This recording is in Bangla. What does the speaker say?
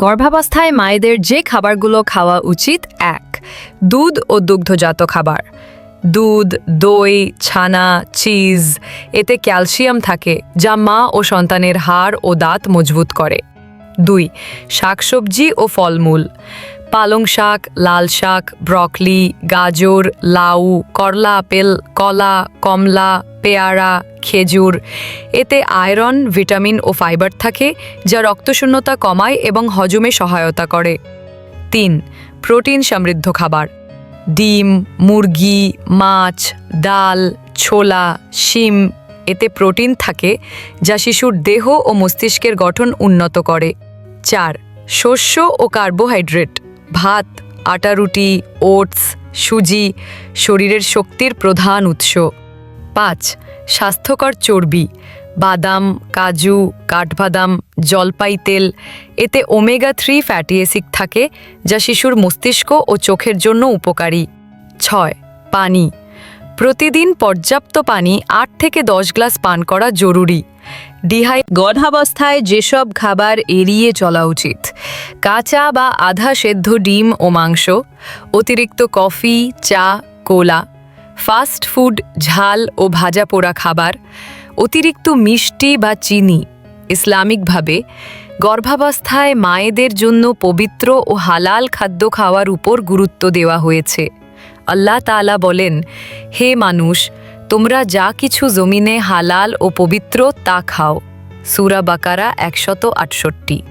গর্ভাবস্থায় মায়েদের যে খাবারগুলো খাওয়া উচিত, এক, দুধ ও দুগ্ধজাত খাবার। দুধ, দই, ছানা, চিজ, এতে ক্যালসিয়াম থাকে, যা মা ও সন্তানের হাড় ও দাঁত মজবুত করে। দুই, শাকসবজি ও ফলমূল। পালং শাক, লাল শাক, ব্রকলি, গাজর, লাউ, করলা, আপেল, কলা, কমলা, পেয়ারা, খেজুর। এতে আয়রন, ভিটামিন ও ফাইবার থাকে, যা রক্তশূন্যতা কমায় এবং হজমে সহায়তা করে। তিন, প্রোটিন সমৃদ্ধ খাবার। ডিম, মুরগি, মাছ, ডাল, ছোলা, শিম, এতে প্রোটিন থাকে, যা শিশুর দেহ ও মস্তিষ্কের গঠন উন্নত করে। চার, শস্য ও কার্বোহাইড্রেট। ভাত, আটা রুটি, ওটস, সুজি, শরীরের শক্তির প্রধান উৎস। পাঁচ, স্বাস্থ্যকর চর্বি, বাদাম, কাজু, কাঠবাদাম, জলপাই তেল, এতে ওমেগা থ্রি ফ্যাটি অ্যাসিড থাকে যা শিশুর মস্তিষ্ক ও চোখের জন্য উপকারী। ছয়, পানি। প্রতিদিন পর্যাপ্ত পানি আট থেকে দশ গ্লাস পান করা জরুরি। ডিহাই গর্ভাবস্থায় যেসব খাবার এড়িয়ে চলা উচিত, কাঁচা বা আধা সেদ্ধ ডিম ও মাংস, অতিরিক্ত কফি, চা, কোলা, ফাস্ট ফুড, ঝাল ও ভাজা পোড়া খাবার, অতিরিক্ত মিষ্টি বা চিনি ইসলামিকভাবে গর্ভাবস্থায় মায়েদের জন্য পবিত্র ও হালাল খাদ্য খাওয়ার উপর গুরুত্ব দেওয়া হয়েছে। আল্লাহ তাআলা বলেন, হে মানুষ তোমরা যা কিছু জমিনে হালাল ও পবিত্র তা খাও। সুরা বাকারা একশত আটষট্টি।